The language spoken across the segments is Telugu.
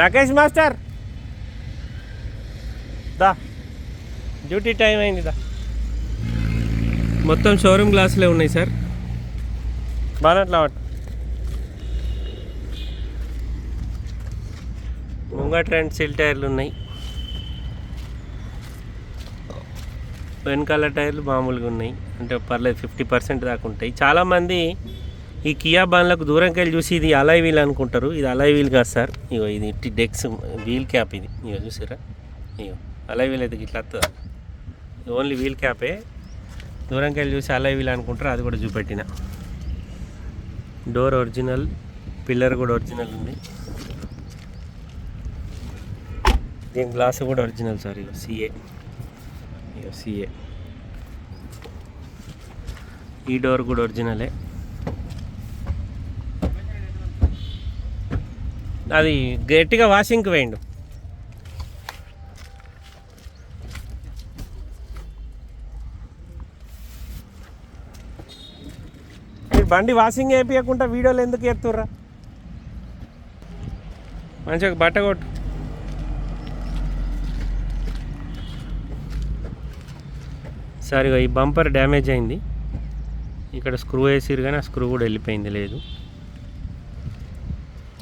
రాకేష్ మాస్టర్. దా. డ్యూటీ టైం అయింది దా. మొత్తం షోరూమ్ గ్లాసులే ఉన్నాయి సార్. బానట్లా పట్టు ముంగట రెండు సిల్ టైర్లు ఉన్నాయి. వెనకాల టైర్లు మామూలుగా ఉన్నాయి. అంటే పర్లేదు ఫిఫ్టీ పర్సెంట్ దాకా ఉంటాయి. చాలామంది ఈ కియా బాన్లకు దూరంకి వెళ్ళి చూసి ఇది అలాయ్ వీల్ అనుకుంటారు. ఇది అలాయ్ వీల్ కాదు సార్. ఇగో ఇది ఇట్టి డెక్స్ వీల్ క్యాప్ ఇది. ఇగో చూసారా ఇగో అలాయ్ వీల్ అయితే ఇట్లా వస్తుందా ఓన్లీ వీల్ క్యాపే. దూరంకి వెళ్ళి చూసి అలాయ్ వీల్ అనుకుంటారు. అది కూడా చూపెట్టిన. డోర్ ఒరిజినల్ పిల్లర్ కూడా ఒరిజినల్ ఉంది. దీని గ్లాస్ కూడా ఒరిజినల్ సార్. ఇగో సిఏ ఇగో సిఏ ఈ డోర్ కూడా ఒరిజినలే. అది గట్టిగా వాషింగ్కి వేయండు. మీరు బండి వాషింగ్ వేయకుండా వీడియోలు ఎందుకు ఎత్తుర్రా? మంచిగా బట్ట కొట్టు. సరిగా ఈ బంపర్ డ్యామేజ్ అయింది. ఇక్కడ స్క్రూ వేసిరు కానీ ఆ స్క్రూ కూడా వెళ్ళిపోయింది లేదు.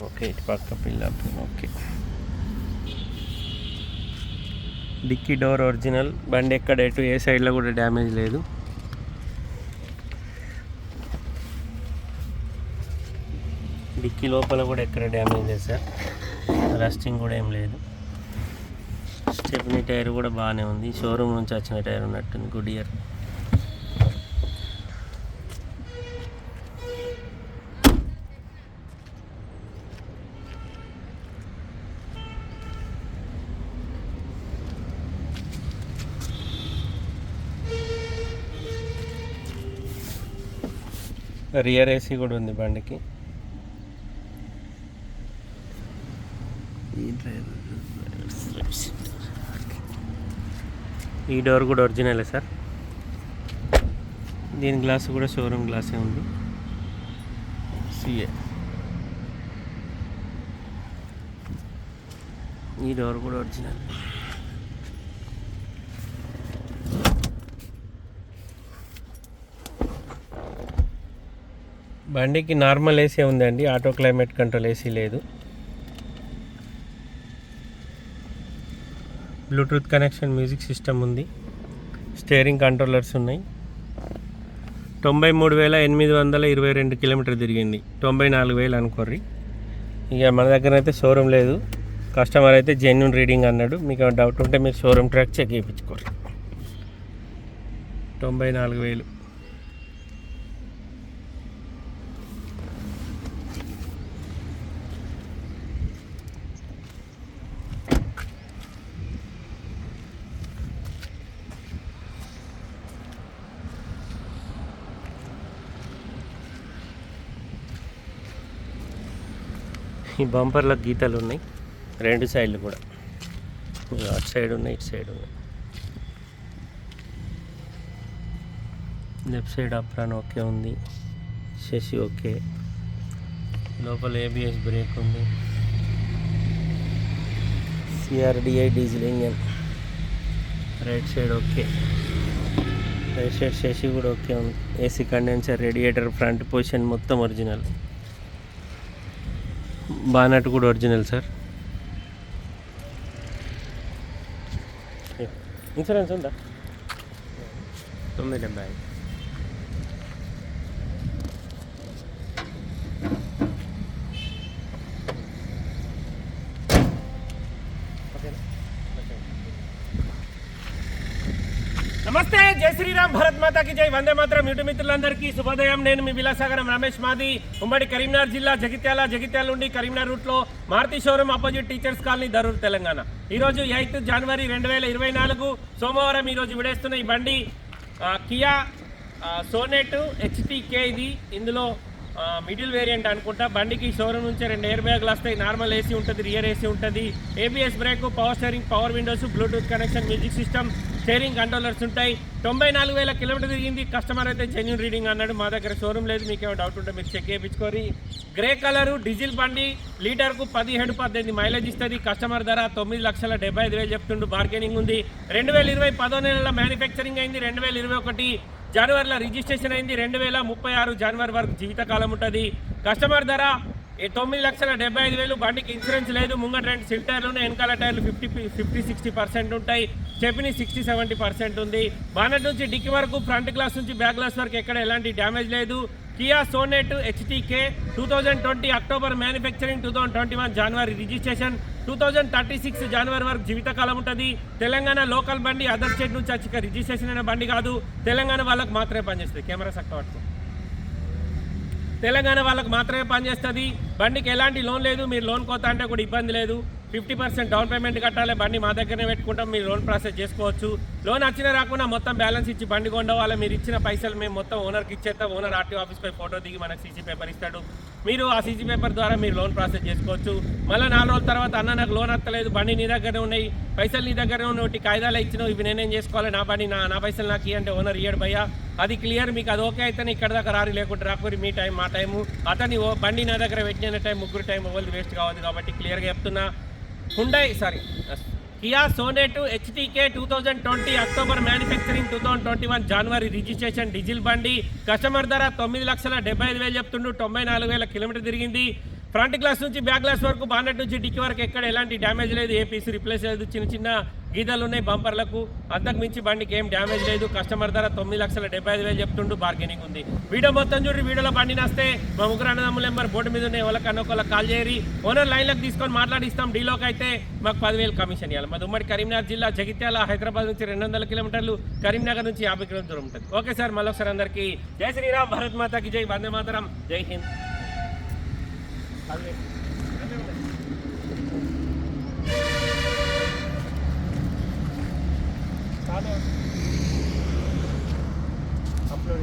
ఓకే ఇటు పక్క పిల్లప్ ఓకే డిక్కీ డోర్ ఒరిజినల్ బండి ఎక్కడ ఎటు ఏ సైడ్లో కూడా డ్యామేజ్ లేదు. డిక్కీ లోపల కూడా ఎక్కడ డ్యామేజ్ లేదు సార్ రస్టింగ్ కూడా ఏం లేదు. స్టెప్నీ టైర్ కూడా బాగానే ఉంది. షోరూమ్ నుంచి వచ్చిన టైర్ ఉన్నట్టుంది. గుడ్ ఇయర్ రియర్ ఏసీ కూడా ఉంది బండికి. ఈ డోర్ కూడా ఒరిజినలే సార్. దీని గ్లాస్ కూడా షోరూమ్ గ్లాసే ఉంది. సిఏ. ఈ డోర్ కూడా ఒరిజినల్. బండికి నార్మల్ ఏసీ ఉందండి. ఆటో క్లైమేట్ కంట్రోల్ ఏసీ లేదు. బ్లూటూత్ కనెక్షన్ మ్యూజిక్ సిస్టమ్ ఉంది. స్టీరింగ్ కంట్రోలర్స్ ఉన్నాయి. తొంభై మూడు వేల ఎనిమిది వందల ఇరవై రెండు కిలోమీటర్ తిరిగింది. తొంభై నాలుగు వేలు అనుకోర్రి. ఇక మన దగ్గర అయితే షోరూమ్ లేదు. కస్టమర్ అయితే జెన్యున్ రీడింగ్ అన్నాడు. మీకు డౌట్ ఉంటే మీరు షోరూమ్ ట్రాక్ చెక్ చేయించుకోరు తొంభై నాలుగు వేలు. ఈ బంపర్లకు గీతలు ఉన్నాయి. రెండు సైడ్లు కూడా. అటు సైడ్ ఉన్నాయి ఇటు సైడ్ ఉన్నాయి. లెఫ్ట్ సైడ్ అప్రాన్ ఓకే ఉంది. Chassis okay. లోపల ఏబిఎస్ బ్రేక్ ఉంది. CRDI diesel engine. Right side okay. Right side chassis కూడా ఓకే ఉంది. AC condenser radiator front position మొత్తం ఒరిజినల్. బానట్ కూడా ఒరిజినల్ సార్ ఇన్సూరెన్స్ ఉందా? తొమ్మిది డెబ్బై ఐదు నమస్తే జై శ్రీరామ్ భరత్ మాతాకి జై. వందే మాత్రం యూట్యూబ్ మిత్రులందరికీ శుభోదయం. నేను మీ విలాసాగరం రమేష్ మాది. ఉమ్మడి కరీంనగర్ జిల్లా జగిత్యాల జగిత్యాల నుండి కరీంనగర్ రూట్లో Maruti showroom opposite teachers colony Darur Telangana. ఈరోజు ఎయిత్ జనవరి రెండు వేల ఇరవై నాలుగు సోమవారం ఈరోజు విడేస్తున్న ఈ బండి కియా ఆ, సోనెట్ హెచ్టీకే ఇది. ఇందులో మిడిల్ వేరియంట్ అనుకుంటా. బండికి షోరూమ్ నుంచి రెండు ఎయిర్ బ్యాగ్లు వస్తాయి. నార్మల్ ఏసీ ఉంటుంది రియర్ ఏసీ ఉంటుంది. ABS brake power steering power windows Bluetooth connection music system steering controllers ఉంటాయి. తొంభై నాలుగు వేల కిలోమీటర్ తిరిగింది. కస్టమర్ అయితే జెన్యున్ రీడింగ్ అన్నాడు. మా దగ్గర షోరూమ్ లేదు. మీకు డౌట్ ఉంటే మీరు చెక్ చేయించుకోరి. గ్రే కలరు డీజిల్ బండి లీటర్కు పదిహేడు పద్దెనిమిది మైలేజ్ ఇస్తుంది. కస్టమర్ ధర తొమ్మిది లక్షల డెబ్బై ఐదు వేలు చెప్తుండు. బార్గెనింగ్ ఉంది. రెండు వేల ఇరవై పదో నెలల మ్యానుఫ్యాక్చరింగ్ అయింది. రెండు వేల ఇరవై ఒకటి జనవరిలో రిజిస్ట్రేషన్ అయింది. రెండు వేల ముప్పై ఆరు జనవరి వరకు జీవితకాలం ఉంటుంది. కస్టమర్ ధర తొమ్మిది లక్షల డెబ్బై ఐదు వేలు. బండికి ఇన్సూరెన్స్ లేదు. ముంగట రెండు సిల్ టైర్లు వెనకాల టైర్లు ఫిఫ్టీ ఫిఫ్టీ సిక్స్టీ పర్సెంట్ ఉంటాయి. చెప్పిన సిక్స్టీ సెవెంటీ పర్సెంట్ ఉంది. బానట్ నుంచి డిక్కి వరకు ఫ్రంట్ గ్లాస్ నుంచి బ్యాక్ గ్లాస్ వరకు ఎక్కడ ఎలాంటి డ్యామేజ్ లేదు. Kia Sonet HTK two thousand twenty October manufacturing two thousand twenty one January registration two thousand thirty six January వరకు జీవితకాలం ఉంటుంది. తెలంగాణ లోకల్ బండి అదర్ స్టేట్ నుంచి వచ్చి రిజిస్ట్రేషన్ అయిన బండి కాదు. తెలంగాణ వాళ్ళకి మాత్రమే పనిచేస్తుంది. కెమెరా సక్క తెలంగాణ వాళ్ళకు మాత్రమే పనిచేస్తుంది. బండికి ఎలాంటి లోన్ లేదు. మీరు లోన్ కోత అంటే కూడా ఇబ్బంది లేదు. ఫిఫ్టీ పర్సెంట్ డౌన్ పేమెంట్ కట్టాలి. బండి మా దగ్గరనే పెట్టుకుంటాం. మీరు లోన్ ప్రాసెస్ చేసుకోవచ్చు. లోన్ వచ్చినా రాకుండా మొత్తం బ్యాలెన్స్ ఇచ్చి బండి కొండవాళ్ళ మీరు ఇచ్చిన పైసలు మేము మొత్తం ఓనర్కి ఇచ్చేస్తాం. ఓనర్ ఆర్టీ ఆఫీస్ పోయి ఫోటో దిగి మనకు సీసీ పేపర్ ఇస్తాడు. మీరు ఆ సీసీ పేపర్ ద్వారా మీరు లోన్ ప్రాసెస్ చేసుకోవచ్చు. మళ్ళీ నాలుగు రోజుల తర్వాత అన్న నాకు లోన్ వస్తలేదు బండి నీ దగ్గర ఉన్నాయి. పైసలు నీ దగ్గర ఉన్నట్టు కాయిదాలు ఇచ్చినావు. ఇవి నేనేం చేసుకోవాలి? నా బండి నా నా పైసలు నాకు ఇవ్వంటే ఓనర్ ఇయ్యడు భయ్యా. అది క్లియర్. మీకు అది ఓకే అయితేనే ఇక్కడ దాకా రారు లేకుంటే రాకపోయి మీ టైం మా టైము. అతని ఓ- బండి నా దగ్గర పెట్టిన టైం ముగ్గురు టైం ఎవరిది వేస్ట్ కావద్దు కాబట్టి క్లియర్గా చెప్తున్నా. Hyundai sorry Kia Sonet HTK two thousand twenty October manufacturing two thousand twenty one January registration diesel బండి. కస్టమర్ ధర తొమ్మిది లక్షల డెబ్బై ఐదు వేలు చెప్తుండు. తొంభై నాలుగు వేల కిలోమీటర్ తిరిగింది. ఫ్రంట్ గ్లాస్ నుంచి బ్యాక్ గ్లాస్ వరకు బాన్నెట్ నుంచి డిక్కి వరకు ఎక్కడ ఎలాంటి డ్యామేజ్ లేదు. ఏ పీస్ రిప్లేస్ లేదు. చిన్న చిన్న గీతలు ఉన్నాయి బంపర్లకు. అంతకు మించి బండికి ఏం డ్యామేజ్ లేదు. కస్టమర్ ధర తొమ్మిది లక్షల డెబ్బై ఐదు వేలు చెప్తుంటూ బార్గెనింగ్ ఉంది. వీడియో మొత్తం చూడండి వీడియోలో బండి నస్తే. మా ముగ్గురు అన్నదమ్ములు నెంబర్ బోర్డు మీద ఉన్నాయి. వాళ్ళకి అన్నొకళ్ళకి కాల్ చేయరి ఓనర్ లైన్లకు తీసుకొని మాట్లాడిస్తాం. డీలోకి అయితే మాకు పదివేలు కమిషన్ ఇవ్వాలి మాది ఉమ్మడి కరీంనగర్ జిల్లా జగిత్యాల హైదరాబాద్ నుంచి రెండు వందల కిలోమీటర్లు కరీంనగర్ నుంచి యాభై కిలోమీటర్ దూరం ఉంటుంది. ఓకే సార్ మళ్ళొకసారి అందరికీ జై శ్రీరామ్ భారత్ మాతాకి జై వందే మాతరం. జై హింద్. 하면 앞으로